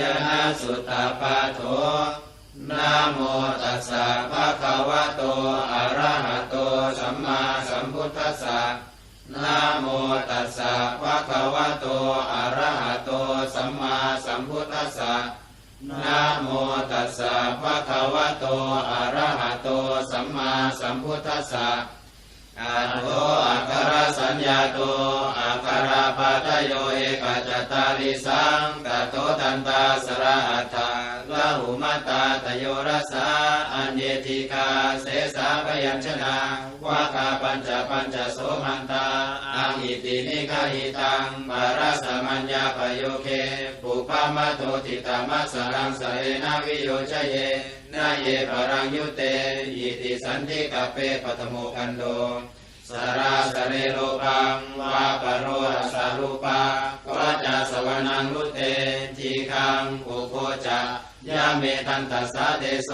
ยนะสุตตาปาโถนะโมตัสสะภะคะวะโต อะระหะโต สัมมาสัมพุทธัสสะนะโมตัสสะภะคะวะโต อะระหะโต สัมมาสัมพุทธัสสะนะโมตัสสะภะคะวะโต อะระหะโต สัมมาสัมพุทธัสสะ อัตโตอัครสัญญาโตอัคครปาตโยเอกจตาริสังตโตตันตาสระอัตถา ละหุมาตาตโยรัสสาอัญเยติกาเสสาพยัญชนะวาคาปัญจปัญจโสมันตาอังอิตินิกาหิตังปาราสมัญญาปโยเคปุปามาโตติตามัสสรังสเรนาวิโยชเยนาเยปรังยุเตอิติสันติกาเปปตโมกันโดสราสเรโลปังวาปโรสารุปาวาจาสวนังรุเตทีคังอุโคจะ ยาเมทันตัสสะเตโส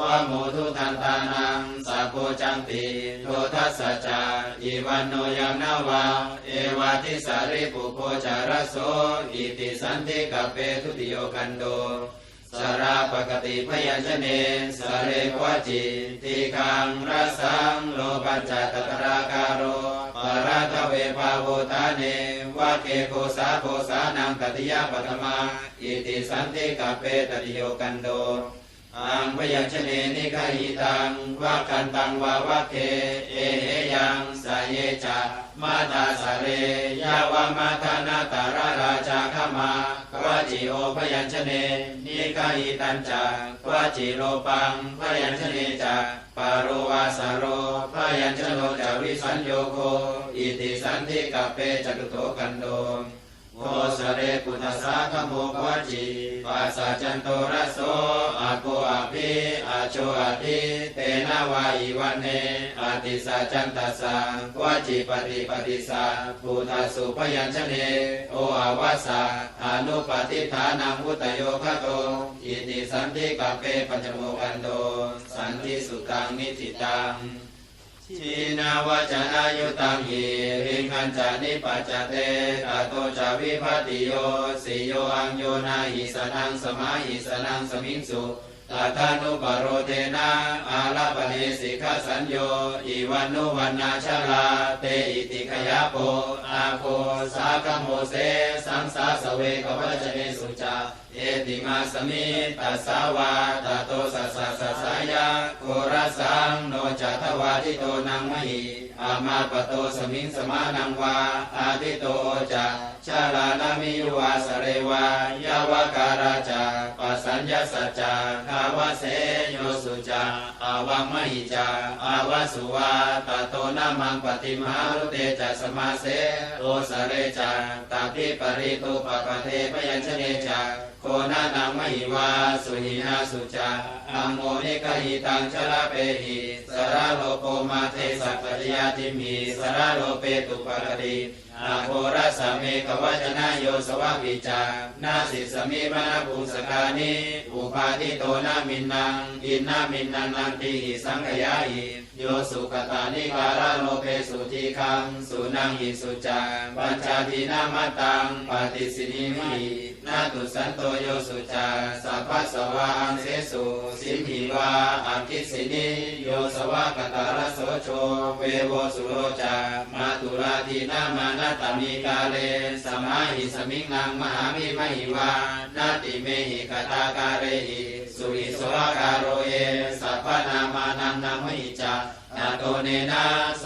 วะโมทุทันตานังสาโกจังติโททัสสะจาอีวันโนยังนาวาเอวาทิสาริปุโคจารโสอิติสันติกเปทุติโยกันโดสราปกติพยัญชเนสเรวจิทีคังรสังโลปัญจตตราการโร ปราตเวภาโวตาเนวะเกโกสาโกสานังตติยปัตมาอิติสันติกาเปตติโยกันโด อังพยัญชเนนิคาหิตังวากันตังวาวะเคเอเหยังสาเยจะมาตาสเรยาวามาทานาตาราราชาขมาวาจิโอพยัญชเนนิคาหิตันจากวาจิโลปังพยัญชเนจากปารวาสโรพยัญชโนจาวิสัญโยโคอิติสันติกัปเปจตุโตกันโด โอสเรปุตสาขโมกวจิปัสสะจันโตระโสอาโกอาภิอาโชอาทิเตนะวาอิวันเนอาติสาจันตสสะกวจิปฏิปฏิสาปุตสุพยัญชเนโออาวาสาอนุปฏิฐานังอุตโยคะโตอิติสันติกัปเปปัญจโมกันโดสันติสุตังนิทิตัง ชีนาวจนายุตังหิริงคันจานิปัจจเตตาโตจาวิภัติโยสิโยอังโยนาหิสนังสมาหิสนังสมิงสุ ตาทานุปโรเทนะอาลาปเนสิกขสัญโยอีวันนุวันนาชลาเตอิติขยาโปอาโคสากโมเสสังสาสเวกวัจเนสุจาเอติมาสมิตัสสาวาตโตสัสสะสัสสายาโกรัสสังโนจัตวาทิโตนังมหิอามาปโตสมิงสมานังวาอาทิโตจะชาลานามิวาสเรวายาวการาจาปัสัญญาสัจจาวเสโยสุจาอาวังมหิจาอาวสุวาตโตนามังปฏิมหารุเตจะสมาเสโอสเรจาตาปิปริตุปปะเทพยัญชเนจาโคนานังมหิวาสุหินาสุจาอังโมนิกหิตังชลาเปหิสระโลโกมาเทสัพพยาติมีสระโลเปตุปะกติ อาโครัสเมกวัจนะโยสวะวิจานาสิสมิมนาภูสกานิอุปาทิโตนามินนังอินนามินนังนันติหิสังขยาหิโยสุกตานิการาโลเปสุทีคังสุนังหิสุจาปัญจาทินามาตังปฏิสินิมินาตุสันโตโยสุจาสัพพสวาอังเสสุสิมหิวาอังคิสินิโยสวะกตารโสโชเวโวสุโรจามาตุราทีนามานาตมิกาเลสมาหิสมิงนังมหามิมหิวานาติเมหิกตากาเรหิสุริสวะการโรเยสัพพะนามานันนามหิจา นาโตเนนะโส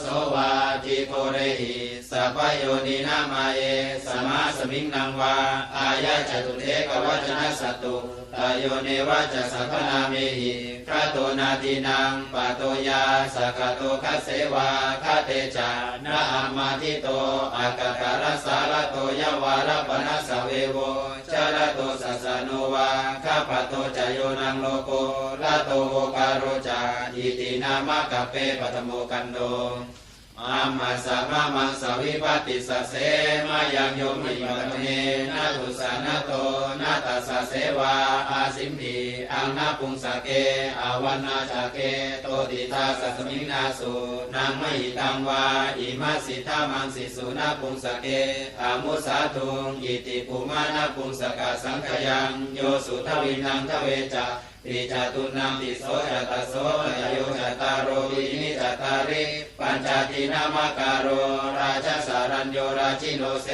โสวาจิโกเรหิสัพโยนินามาเยสมาสมิงนังวาอายะจตุเทกวัจนะสตุตโยเนวัจสัพนาเมหิคาโตนาทีนังปะโตยาสกโตคัสเสวาคาเตจานะอามาทิโตอากาการสาลโตยวาระปนัสเวโวชาลโตสัสสะโนวาคาปะโตจโยนังโลโกลาโตโอกาโรจาอิตินามะกะเปปะตโมกันโด อามาสะมามังสวิปัติสสะเสมายังโยมิปัตเนนาทุสานาโตนาตัสสะเสวาอาสิมพีอังนาปุงสเกอาวันนาจเกโตติทาสัสมิงนาสุนางมหิตังวาอิมาสิทามังสิสุนาปุงสเกอามุสาทุงอิติปุมานาปุงสกาสังขยังโยสุทวินังทเวจา ติจตุนังติโสจตโสยโยจตารโรวินิจตาริปัญจตินามาการโรราชสารัญโยราชิโนเส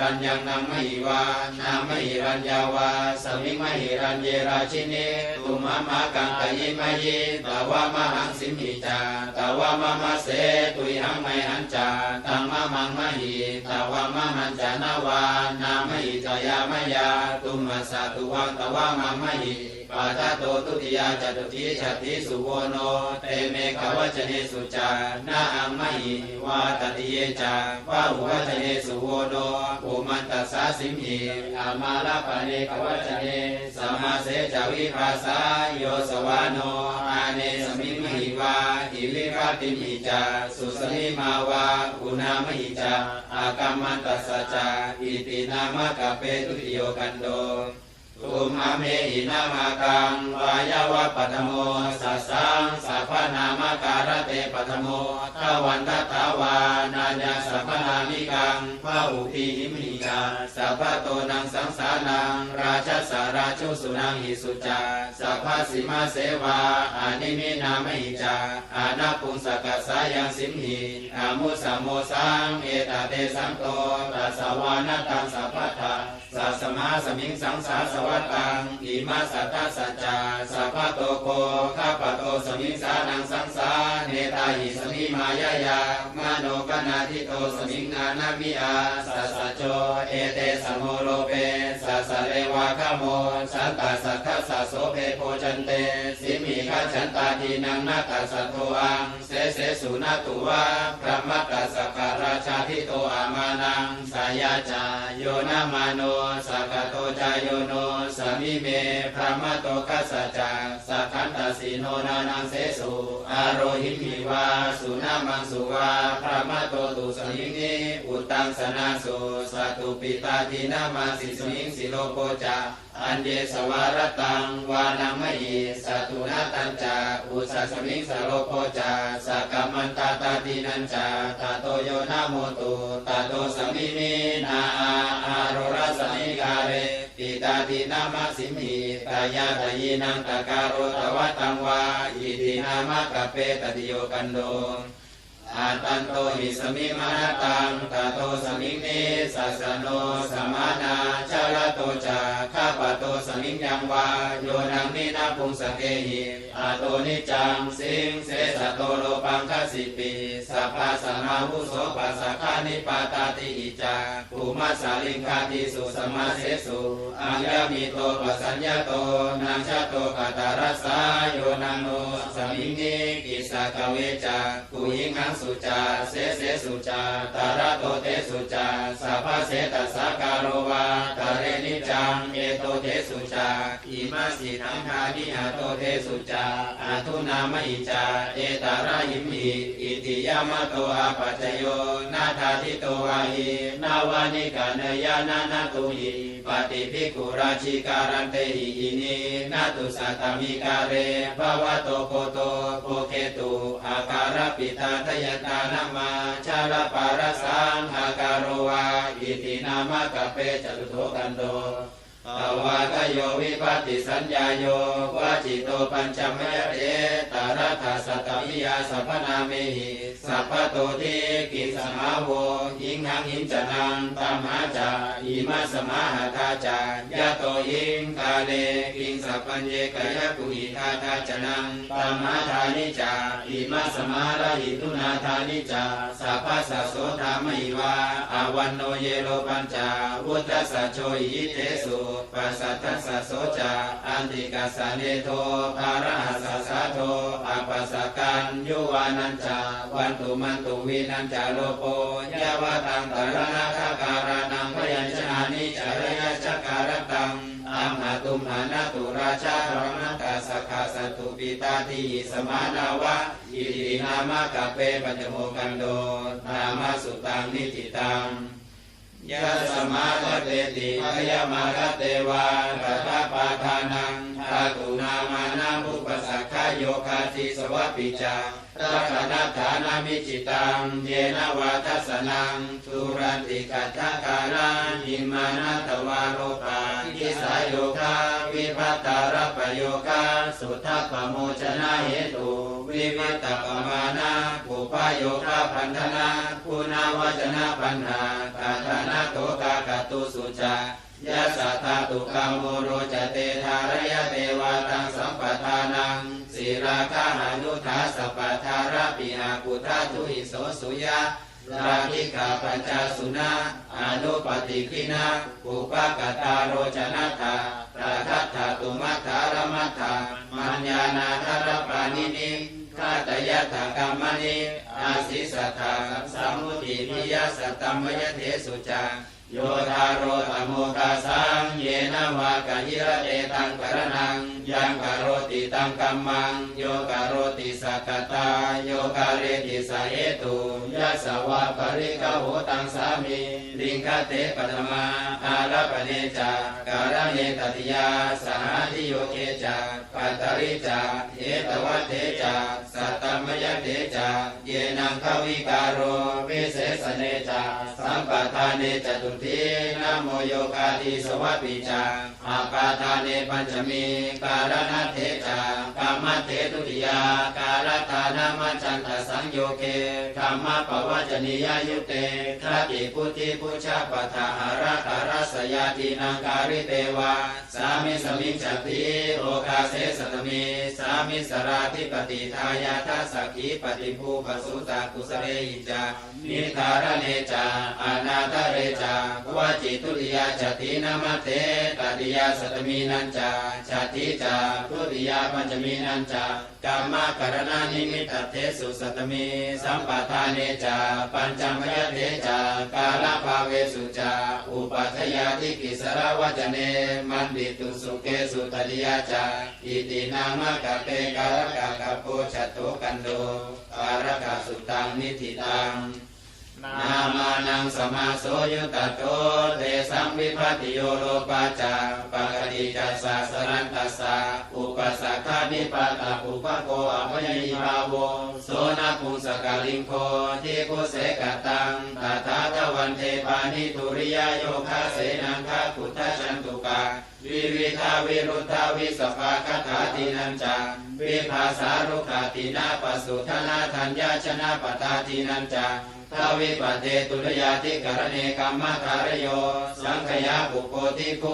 รัญญังนามหิวานามมหิรัญญาวาสมิมหิรัญเยราชินีตุมะมะกังกยิมยิตาวามหังสิมิจาตาวามะมะเสตุยหังไมหันจาตังมะมังมหิตาวามะหันจานาวานามหิตยามยาตุมะสะตุวังตาวามะมหิ ปาทะโตตุติยาจตุติชติสุโวโนเตเมขวัจเนสุจานาอังมหิวาตติเยจาวาหุวัจเนสุโวโนอุมันตัสสะสิมหิอามาลปะเนขวัจเนสัมมาเสจาวิภาสาโยสวาโนอาเนสมิมหิวาหิริวาติมหิจาสุสมิมาวาอุณามหิจาอากัมมันตัสสะจาอิตินามะกะเปตุติโยกันโด ตุมหะเมหินามากังวายาวะปัตโมสัสสังสัพพนามการะเตปัตโมทวันทตาวานาญาสัพพนามิกังพระอุปีหิมิกาสัพพโตนังสังสานังราชสาราชุสุนังหิสุจาสัพพสิมาเสวาอานิมินามหิจาอานาปุงสกัสสายังสิมหิอามุสโมสังเอตเตสังโตตัสสวานาตังสัพพะทา สัสมาสมิงสังสาสวัตตังอิมาสัทธาสัจจาสัพพโตโกข้าปโตสมิงสานังสังสาเนตาหิสมิมายายามโนกนาทิโตสมิงนานามิอาสัสโจเอเตสมโมโลเปสัสเลวะขโมสันตาสัทธาสะโสเพโพจันเตสิมิขฉันตาทีนังนาตาสัทโทอังเสเสสุนาตุวะพระมัตตสักการาชาทิโตอามานังสายาจาโยนามาโนสักโตจายโยโนสมิเมพระมโตคัสจักสักขันตสีโนนานังเสสุอารโรหิมิวาสุนามังสุวาพระมโตตุสมิงนิอุตังสนาสุสัตุปิตาทินามาสิสมิงสิโลโกจา อันเดสวารตังวานังมหิสัตุนาตัญจาอุสสมิงสโลโกจาสักกัมมันตาตาตินัญจาตาโตโยนาโมตุตาโตสมิมินาอาอาโรรัสมิกาเรติตาตินามาสิมิตายาตยีนังตะการโรตวัตังวาอิตินามะกะเปตติโยกันโด อาตันโตหิสมิมานตังตาโตสมิงเนสัสโนสมานาชาลโตจาข้าปะโตสมิงยังวาโยนังนินาปุงสเกหิอาโตนิจังสิงเสสะโตโลปังคสิปีสัพพะสัมมาวุโสปัสสะคานิปาตาติอิจาภูมัสาลิงคาติสุสมาเสสุอังยามิโตปัสสัญญาโตนังชาโตกาตารสาโยนังโนสมิงนิกิสากเวจากุยิงหังสุจาเสเสสุจาตาระโตเตสุจาสัพพเสตัสสะการโรวาตาเรนิจังเอโตเทสุจาอิมาสิทังคานิหาโตเทสุจาอาทุนามิจาเอตาระหิมิอิติยามะโตอาปัจจโยนาทาทิโตวาหินาวานิกาเนยานานาตุหิปฏิภิกขุราชิการันเตหิอินีนาตุสัตตมิกาเรภาวะโตโคโตโพเคตุอาการปิตาทยตานามาชาลปารสังหาการโรวาอิตินามะกะเปจตุโทกันโด อวาทโยวิปัติสัญญาโยวาจิโตปัญจมยเตตารัฐสัตตวิยาสัพนาเมหิสัพพโตทิกิสมาโวหิงหังหินจนังตามหาจาอิมาสมาหาทาจายะโตหิงกาเลกิงสัพพัญเยกยะกุหิทาทาจนังตามหาทานิจาอิมาสมาระหิตุนาทานิจาสัพพสสโสธามิวาอาวันโนเยโลปัญจาวุตสสะโชยิเตสุปัสสัทธัสะโสจาอันติกัสสเนโทภาระหัสสะโทอาปัสสะกันยุวานัญจาวันตุมันตุวินัญจาโลโปยาวาตังตระนาคาการานังพยัญชนะนิจารยจักการตังอัมหาตุมหานาตุราชาพระนักาสกาสัตุปิตาทิสมานาวะอิตินามะกะเปปัจจโมกันโดนามาสุตังนิจิตัง ยะสมาคเตติพยามาคเตวารัตปาทานังทาตุนามานามุปสักขโยคาทิสวะปิจารักนัฐานามิจิตังเยนวาทัสนังทุรันติกัตถกาลาหิมานาตวาโรปาทิสายโยคาวิภัตตารปโยคาสุทธปโมชนะเหตุ วิวิตปมานาปุปโยคาพันธนาคุณาวจนะปัญหากาธนาโตกากตุสุจายะสัทธาตุกามโมโรจเตธารยเตวาตังสัมปทานังสีราคาหานุทาสปทาระปิหากุทาทุหิโสสุยะราคิกาปัญจสุนาอนุปติกินาปุปกตาโรจนัตถาประทัตถาตุมัทธารมัทธามัญญานาธารปานินิ ฆาตยะถากรรมนิอาศิสัทธาสัมมุติพิยสตตัมมยเทสุจาโยธาโรธโมกาสังเยนวากะยิระเตตังกรนังยังกโรติตังกัมมังโยกโรติสักตาโยกาเรติสาเหตุยัสสวะปริกโหตังสามีลิงคเตปตมาอารัปเนจาการเนตติยาสหาทิโยเกจาปัตตริจาเอตวัตเทจาสัตตมยเทจาเยนังขวิการโรวิเศษเนจาสัมปทานเนจตุทีนโมโยกาทิสวัปิจาอาปาทานเนปัญจมีการณเทจากามเทตุติยาการทานามัจจันตสังโยเกธรรมปวัจนิยายุเตคติพุทธิพุชาปทาหาราคารัสยาตินังการิเตวาสามิสมิจติโอกาเสสตมีสามิสราธิปติทายาทัสสกีปฏิภูปสุตากุสเรหิจานินิทินามเตตติยาสตมีนันจาชาติจาทุติยาปัญจมีนันจากรรมการณานิมิตเทสุสตมีสัมปทานเนจจมยเทจากาลภาเวสุจาอุปัฏยาทิกิสรวจเนมันตุสุเกสุตติยาจาอิตินามะกะเปการะกะโปชัตโตกันโดการกะสุตังนิธิตังนามานังสมาโสยุตโตเตสัมวิภัติโยโลปาจาปกติจัสสะสรันตัสสะอุปสักขานิปาตาปุปะโกอภยยิภาโวโสนปุงสกาลิงโคทิโกเสกตังตถาทวันเทปานิทุริยโยคาเสนังคาคุทธชันตุกาวิวิทาวิรุทธาวิสภาคถาตินันจังวิภาสารุขตินาปสุทนาธัญญาชนะปตาตินันจังทวิปัเตตุลยาติกรเนกรรมะคารโย สังขยาปุโกติโก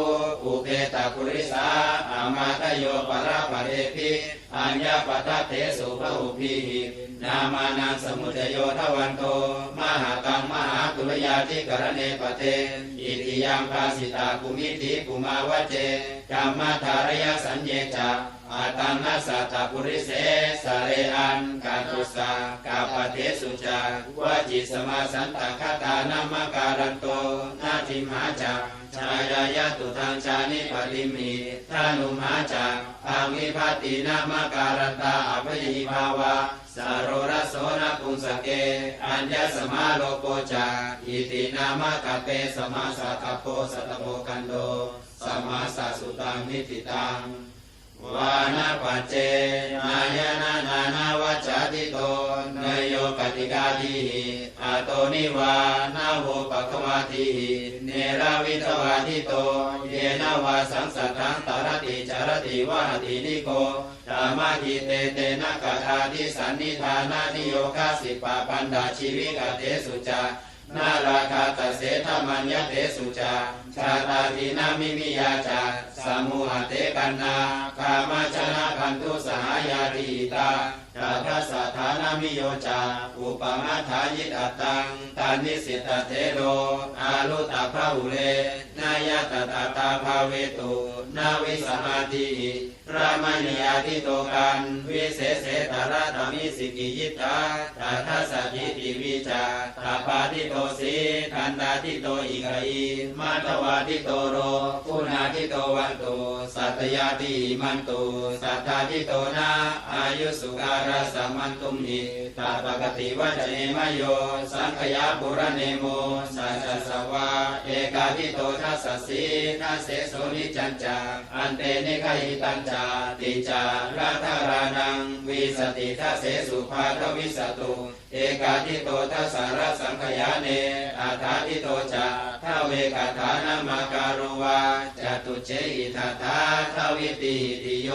อุเปตาปุริสาอามาตโยปราปะเรพิอัญญาปตะเทสุภอุพีนามานังสมุทโยทวันโต มหาตังมหาตุลยาติกรเนปเท อิติยังภาสิตาภูมิติภูมาวเจกัมมาธารยสัญเยจา อาตังนัสสะตปุริเสสะเรอันกาตุสากาปเทสุจาวจิสมาสันตคาตานามการันโตนาทิมหาจักชายายาตุทางชานิปริมีทานุมหาจักอาวิภัตินามการันตาอภิยิภาวาสารรโสนปุงสเก อัญญสมาโลโกจาอิตินามกเปสมาสัคโปสัตโปกันโดสมาสัสุตังนิติตัง วานาปัจเจนายนานานาวัจติโตเนยโยกติกาทิหิอาโตนิวานาโวปะคะวาทิหิเนราวิทวาทิโต เยนาวาสังสัทังตารติจารติวาตินิโกธรรมาทิเตเตนะกถาทิสันนิธานานิโยคาสิปปาปันดาชีวิกเตสุจา นาราคาตเสธมัญญเตสุจาชาตาทีนามิมิยาจาสมุหเตกันนาคามาชนะพันตุสหายาติตาตาทัสสะทานามิโยจาอุปมาทายิตตังตานิสิตเทโลอาลุตาภาหุเรายตตาตาภาเวตุนาวิสมาธิพระมณียาทิโตกันวิเศษเสตระธรรมิสิกิยิตาตาทัสสะทิติวิจาตาปาทิโตสีทันตาทิโตอิกะอีมาตวาทิโตโรกุณาทิโตวันโตสัตยาติมันตุสัทธาทิโตนาอายุสุการะสัมมันตุมหิตาปกติวัจเนมโย สังขยาปุระเนโมสัจสวาเอกาทิโตทัสสสีนาเสโสนิจันจาอันเตนิคหิตัญจาติจาราธารานังวิสติทัเสสุภาทวิสตุ เอกาทิโตทัสสารสังขยาเนอาถาทิโตจาทาเวกาฐานามาการุวาจตุเจอิทัตถาทวิติติโย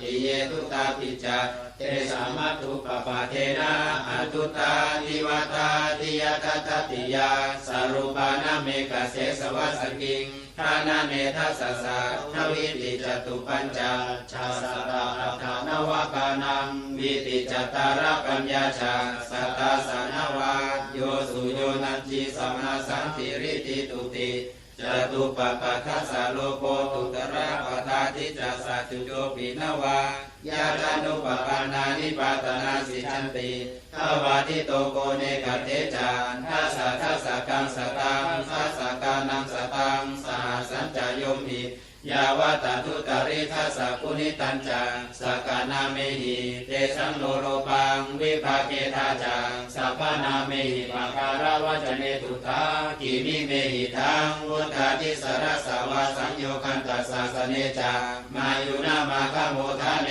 ติเยตุตาปิจาเตสามัตุปปะเทนะอัตุตาทิวตาทิยทัตติยาสรุปานาเมกเสสวัสกิงทานาเนทัสสะทวิติจตุปัญจชาสตาอัฐานวกานังวิติจตารปัญญาชาสตาสานวาโยสุโยนันจิสมนาสันติริติตุติ จตุปปะทัสสะโลโกตุตระปทาทิจัสสะจุโยปินวายาจานุปปานานิปาตนาสิชันติทวาทิโตโกเนกเทจานทัสสะทัสสะกังสตังทัสสะกานังสตังสหสัญจ ยาวาตาทุตริทัสสะปุนิตัญจาสกานาเมหิเตสังโนโรปังวิภาเกทาจาสัพพนาเมหิปาการาวจเนตุตากิมิเมหิทังวุฒาทิสรสาวาสังโยคันตัสสะเนจามายุนามาคโมทาเน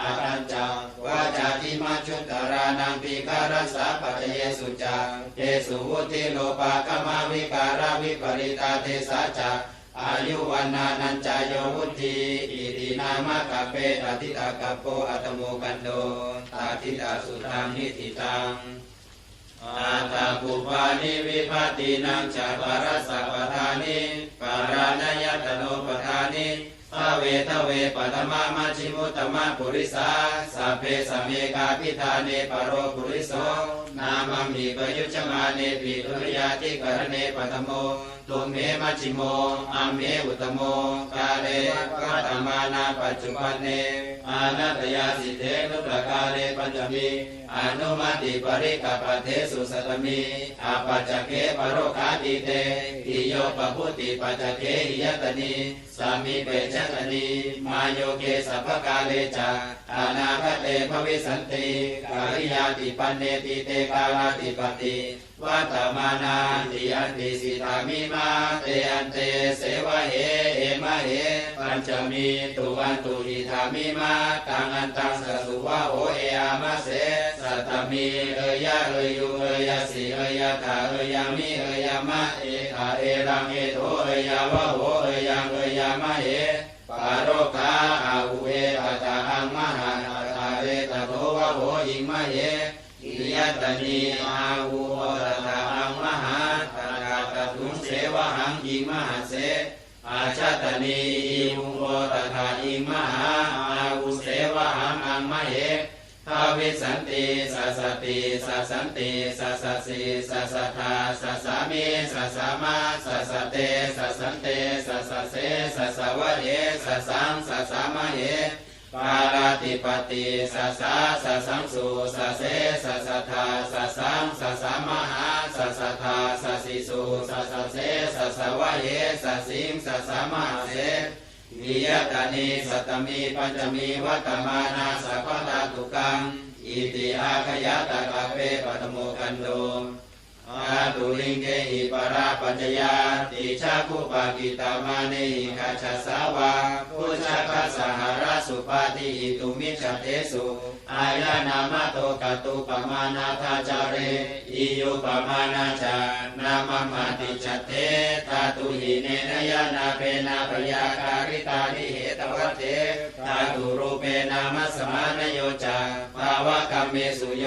อาตัญจาวาจาติมัจจุตารานังปีการัสาปัจเยสุจาเตสุวุติโลปากมาวิการาวิปริตาเทสาจา อายุวันนานันจายโยวุธีอิตินามะกะเปตติตากะโปอัตโมกันโดตาทิตาสุตังนิธิตังอาตาปุปานิวิภัตินังจะปรสัพพทานิปารานยตโนปทานิ ทเวทเวปัตมามาชิมุตมะปุริสาสัพเพสเมกาพิธาเนปโรปุริโสนามัมมิปยุชมาเนปิตุริยาติกรเนปัตโมตุเมมัชิโมอเมอุตโมกาเลกัตมานาปัจจุบันเน อานัตยาสิเทนุปกาเลปัญจมีอนุมาติปริกปเทสุสตมีอาปัจเกปโรคาติเตติโยปพุติปัจเกหิยตนีสามีเปชตนีมาโยเกสัพกาเลจาอานาคเตภวิสันติกาลิยาติปันเนติเตกาลาติปติวัตมานาติอันติสิตามิมาเตอันเตเสวะเหเอมะเหปัญจมีตุวันตุหิธามิมาตังอันตังสสุวะโอเออามะเสสัตตมีเอยะเอยยุเอยะสิเอยะตาเอยามิเอยามะเอขาเอรังเอโทเอยาวะโหเอยังเอยามะเหปาโรคาอาอุเอตตาอังมหานาตาเรตโทวะโหหิงมะเหอิยตนีอาวุโหตถาอังมหาตถาตถุงเสวะหังอิงมหาเสอาชาตนีอิมุโหตถาอิมหา สันติสัสติสัสันติสัสสสิสัสทาสัสามิสัสามาสัสสเตสัสสันเตสัสเสสัสวะเหสัสังสัสามะเหปาราติปติสัสสะสัสังสุสัสเสสัสทาสัสังสัสามหาสัสทาสัสสิสุสัสสเสสัสวะเหสัสิงสัสามหาเสวิยตานิสัตตมีปัญจมีวัตมานาสัพพตตุกัง อิติอาขยะตะกะเปปะตโมกันโด อาตุลิงเกหิปราปัญญยาติชาคุปากิตามานิคาชาสาวาพุชาคัสสหราสุปาติอิตุมิชเตสุอายานามะโตกตุปมานาทาจาเรอิยุปมานาจานามมาติจเตตาตุหิเนนยานาเปนาปยาการิตานิเหตวัตเตตาตุรูเปนามัสมานโยจาภาวะกัมเมสุโย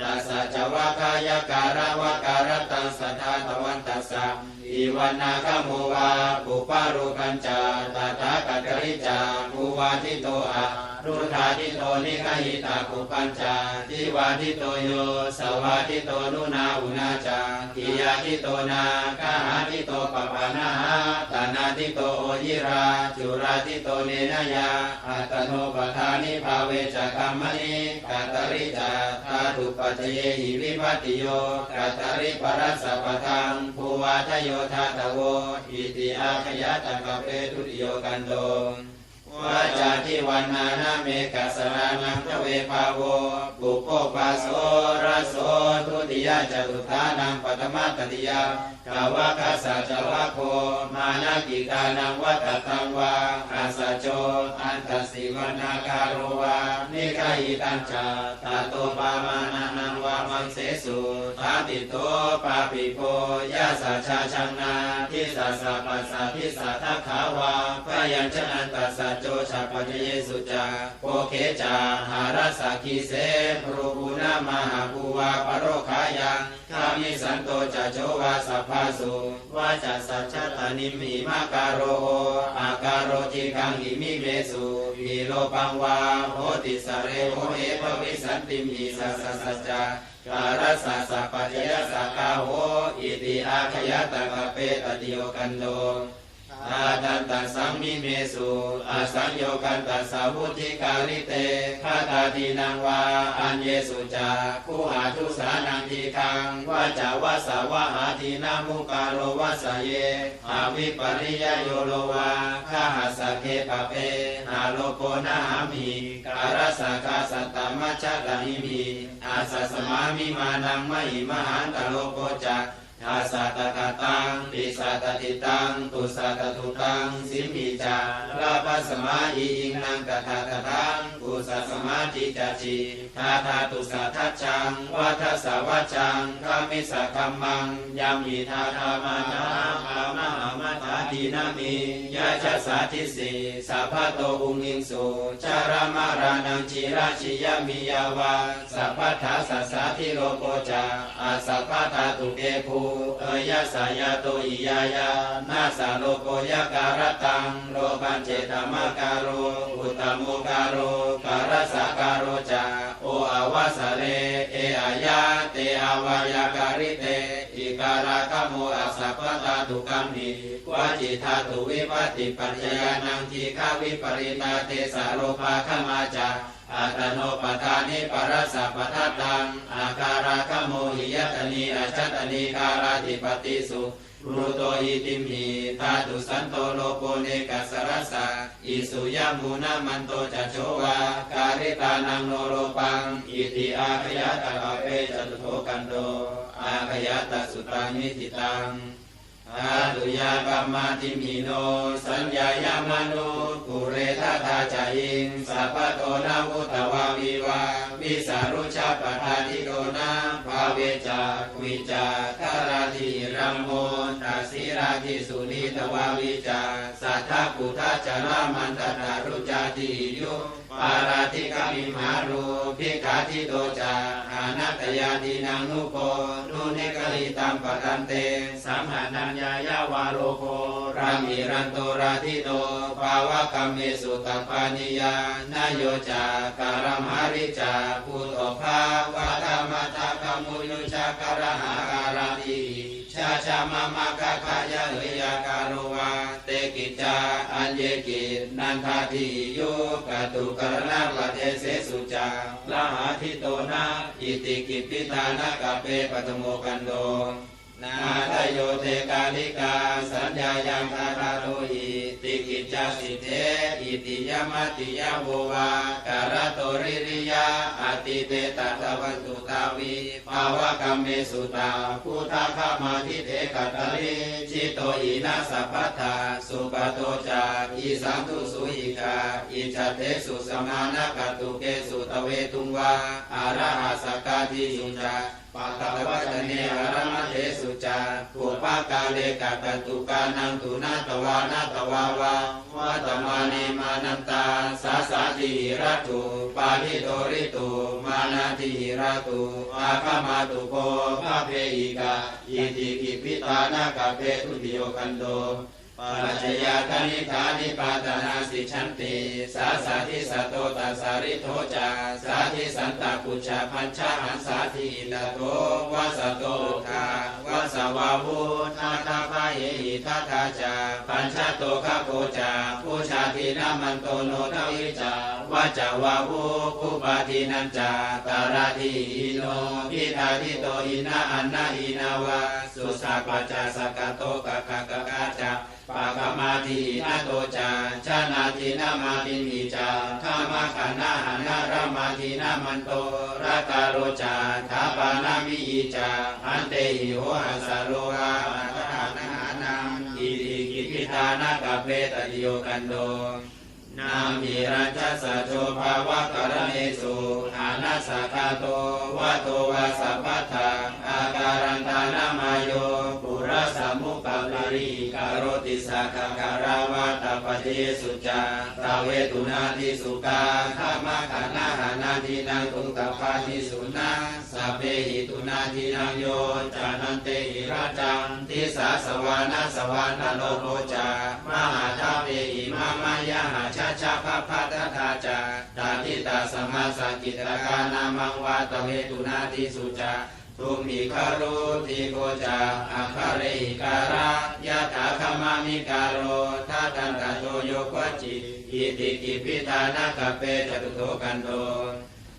ตัสสะจวะคายการะวะการตังสัทธาตวันตัสสะอิวันนาคโมวาปุปารุกัญจาตถาคตริจาภูวาทิโตอะ รุธาทิโตนิคหิตาปุปัญจาทิวาทิโตโยสวาทิโตนุนาอุนาจากิยาทิโตนากาหาทิโตปปานาหาตานาทิโตโอยิราจุราทิโตเนนยาอัตโนปทานิภาเวจกรรมณิกัตริจาธาตุปัจเยหิวิภัติโยกัตริปรัสสะปะทังภูวาทโยธาตโวอิติอาขยะตังกะเปทุติโยกันโด วาจาทิวันนานาเมกัสรานังทเวภาโวปุโปปาโสระโสทุติยจตุธานังปัตมะตติยากาวะคาสสะจวะโคมานากิกานังวัตตังวาอาสะโจอันตสิวนาการวานิกายิตัญจาตาโตปามานานังวามังเสสุทาติโตปาปิโพยาสาชาชังนาทิสาสะปัสสะทิสาทักขาวาพ ยัญชนะตัสสะโจชาปัจเยสุจาโปเคจาหารสักขีเสปรูปุนามหาภูวาปโรคายังขามิสันโตจะโจวาสัพพาสุวาจัสสัจจตานิมิมาการโรอาการโรจิกังอิมิเมสุวิโลปังวาโหติสเรโหเอภวิสันติมิสัสสะสัจจาการสะสัพพยะสักาโหอิติอาขยตกะเปตติโยกันโด อาดันตัสสังมิเมสุอาสังโยกันตัสสาวุธิกาลิเตคาตาทีนังวาอันเยสุจาคู่หาทุสานังทีคังวาจาวาสาวะหาทีนามุกาโลวาสเยอาวิปริยโยโลวาคาหาสเคปะเปหาโลโกนาหามิการสะคาสัตตมัจจตาหิมิอาสสมามิมานังมหิมหันตโลโกจัก อาสะตกตังปิสัตติตังตุสัตตุตังสิมิจา ลาภัสมาอิงนังตถาคตังกุสสมาธิจาจิทาทาตุสาทัจจังวัฏสวัจจังคามิสคัมมังยามิทาธามานาภามหามาตาทีนามิยาชะสาทิสีสัพพโตอุงิงสุจารามารานังจิราชิยามิยาวาสัพพทาสัสสาธิโลโกจาอาสัพพทาตุเกภูเอยาสายาโตอิยายานาสาโลโกยาการตังโลปัญเจตมะการโรอุตตโมการโรการสะการโรจาโออาวาสเรเออายาเตอาวายาการิเตอิการะกะโมอัสสะปะตาตุกัมมิวาจิธาตุวิปัตติปัจจยานังทีฆาวิปริตาเตสาโรภาขมาจาอาตโนปทานิปรสสะปทัตตังอาการะขโมหิยตนีอาชัตนีการาติปติสุ รูโตอิติมหิธาตุสันโตโลโกเนกัสรัสสะอิสุยามูนามันโตจะโชวาการิตานังโนโรปัง อิติอาขยตะกะเปจตุโทกันโดอาขยตสุตังนิติตัง อาตุยากรรมาติมิโน สัญญายามโนกุเรทาทาจายิงสัพพโตนาวุตวาวิวา วิสารุชาปทาทิโกนาภาเวจากวิจาการาธิรัมโมตัสสิราธิสุนิตวาวิจา สัทธาปุทธาจารามันตตารุจาติยุาราธิกามิมารุพิกาทิโตจาอานัตยาตินังนุโปนุเนกลิตัมปตันเตสัมหานัญญายาวาโรโครามิรันโตราธิโตภาวะกัมเมสุตปานิยานโยจาการมหาริจาภูตภาวะธรรมตาคมุยุจาการหาการาติาชามามากะคายะเฮยาการโรวาเตกิจาอันเยกิจนันทาทิโยกตุกรณะละเทเสสุจาลาหาทิโตนะอิติกิปิตานะกะเปปตโมกันโด นาทโยเทกาลิกา สัญญายังทาราโรหิติกิจจสิเทอิติยามติยาโววาการะโตริริยาอติเตตะตวันตุตาวีภาวะกัมเมสุตาพุทธาคามาทิเทกัตตลิจิโตอินาสัพพทาสุปโตจาอิสังทุสุหิกาอิจเทสุสมานะกตุเกสุตเวตุงวาอาระหาสกาทิสุจาปัตตว สุจาปุปากาเลกะกันตุกานังตุนาตวานาตวาวาวัตมานีมานันตาสาสาติระตุปาลิโตริตุมานาติระตุอาคามาตุโกภาเพอิกะอิติกิพิตานากะเพทุติโยกันโด ปัจจยาคณิธานิปาตนาสิชันติสาสาธิสตโตตัสาริโทจาสาธิสันตปุจจาพัญชาหันสาธิอิตโตวาสโตทาวาสวาวุนาทาพาเยหิทัทาจาพัญชาโตคาโกจาผู้ชาทีนามันโตโนทวิจาวาจาวาวุภูปาทินันจาตาราทิอิโนพิธาทิโตอินาอันนาอินาวาสุสาปัจจาสกโตกะกะกะกะจา ปปะกมาทีนาโตจาชานาทีนามาติมีจาธามาขันนาหันนารามาทีนามันโตราคาโรจาทาปานามิอีจาอันเตหิโหหัสโรหาอัตถานาหานังอิติกิพิธานากะเปตติโยกันโดนามิราชสะโชภาวะกรเนสุอานาสคาโตวะโตวะสัพพะทาอาการันตานามาโยปุระส มุปปาริการโรติสักการาวะตปฏิสุจาตาเวตุนาทิสุกาข้ามาขันาหานาทินังตุงตปาทิสุนาสัพเพหิตุนาทินังโยจานันเตหิราจังทิสาสวานาสวานาโลโกจามหาทาเปหิมามายาหาชาชาภาพัตถาจาตาทิตาสมาสกิตกานามังวาตเวตุนาทิสุจา ทุมิคารุติโกจาอาคาเริการะยะถาคมามิการโรทัตันตโตโยควจิอิติกิพิธานากเปจตุโตกันโต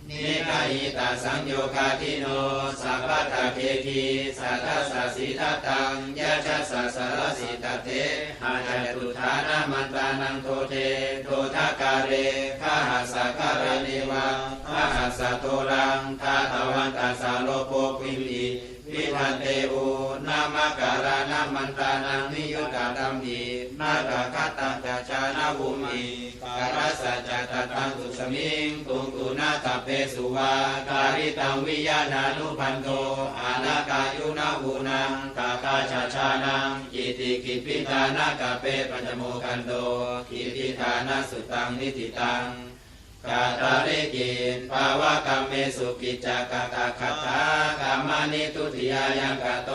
นิกายิตาสังโยคาทิโนสัพพตาเคคีสัทธาสสิทาตังยะชัสสะสารสิตเตหาจตุฐานามันตานังโทเทโททาการเรข้าหัสสะการเนวังข้าหัสสะโทรังทาตวันตัสสะโลโปควิมิวิทันเตอุ นามการานามันตานังนิยุตาดัมมีนาคคัตตังจาชานาภูมิการัสสะจัตตังสุสมิงตุงตุนาตเปสุวาการิตังวิญาณานุพันโตอาณากายุนาหูนังกาคาชาชานังกิติกิปิตานากาเปปัญจโมกันโตกิติธานาสุตังนิติตังกาตาริกินภาวะกัมเมสุกิจจกตาคาถากามานิทุติยายังกโต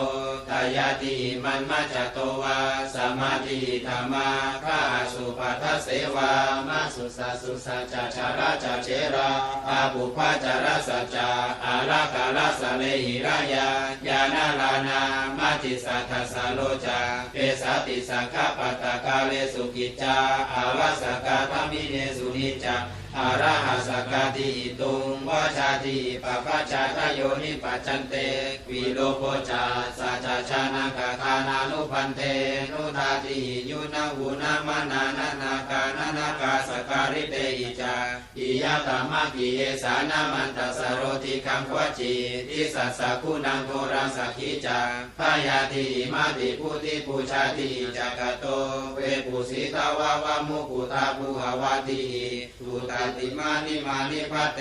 ยาติมันมาจโตวาสมาธิธรรมาข้าสุปัทเสวามาสุสาสุสัจจาราจเชราอาบุพาจารสัจจาอาลากาสเลหิรายายานาลานามาติสัทสาโลจาเปสาติสังฆปัตตกาเลสุกิจจาอาวสกาธมิเนสุนิจจา อาระหัสกาติตุงวาชาติปะปะชาตโยนิปัจจันเตวิโลโภจาสัจชานาคาคานานุพันเตนุทาติยุนาหูนามานานานาคานานาคาสการิเตอิจาอิยาตามะกิเยสานามันตสโรติคังควจิทิสัสสะคุนังโทรังสักขิจาพายาติมาติพุติปูชาติจักโตเวปุสิตาวาวามุกุตาภูหวาติทุตาติมานิมานิพัตเต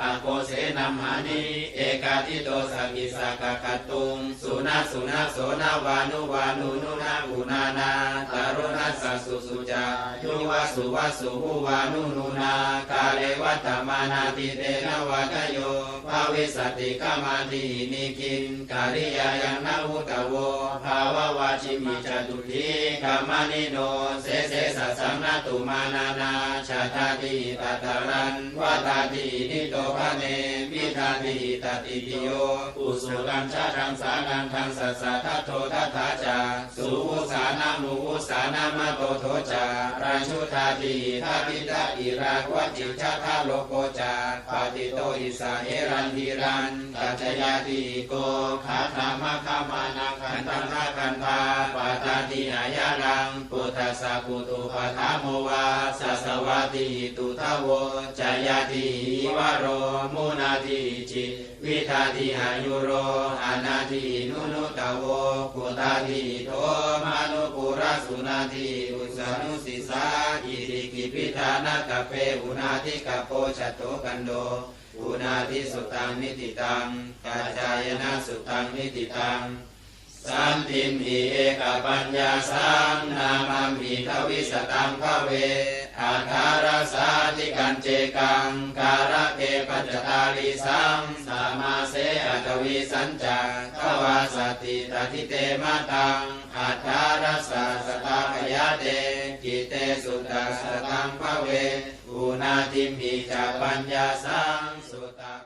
อโกเสนัมานิเอกาทิโตสักกิสักกะตุงสุนัสุนัโสนาวานุวานุนุนาอุนานาตารุนัสสสุสุจายุวาสุวาสุหุวานุนุนากาเลวัตมานาติเตนะวะกโยภาวิสติกามาตินิกินกาลิยายังนาวุตโวภาวะวาชิมิจตุทีกามานิโนเสเสสสัมนาตุมานานาชาตาติตาตารันวาตาตินิโตภะเนมิทาติตติติโยอุสุรังชาทังสานังทังสัสสะทัตโททัตถาจาสุวุสานามุวุสานามาโตโทจาราชุทาติทาปิตาอิรากวจิชาทาโลโกจาปาติโตอิสาเอรันทีรันกัจยาติโกขาธรรมะขามานังขันตังขาคันธา ตาติอายารังปุตตะสากุตุปะทาโมวาสัสวาติตุทาวจายาติวโรมุนาติจิวิทาติหายุโรอนาตินุนุตโวปุตาติโทมานุปุระสุนาติอุสานุสิสาอิติกิพิธานากะเปอุนาติกะโปชโตกันโดอุนาทิสุตังนิติตังกาจายนะสุตังนิติตัง สันติมหิเอกปัญญาสังนามามิทวิสตังภเวอาคาราสาติกันเจกังการะเกปัจจตาลิสังสามาเสอัตวิสัญจังขวาสติตติเตมาตังอัฏฐารสาสตาคยาเตกิเตสุตตาสตังภเวอุนาทิมหิจาปัญญาสังสุตตาเป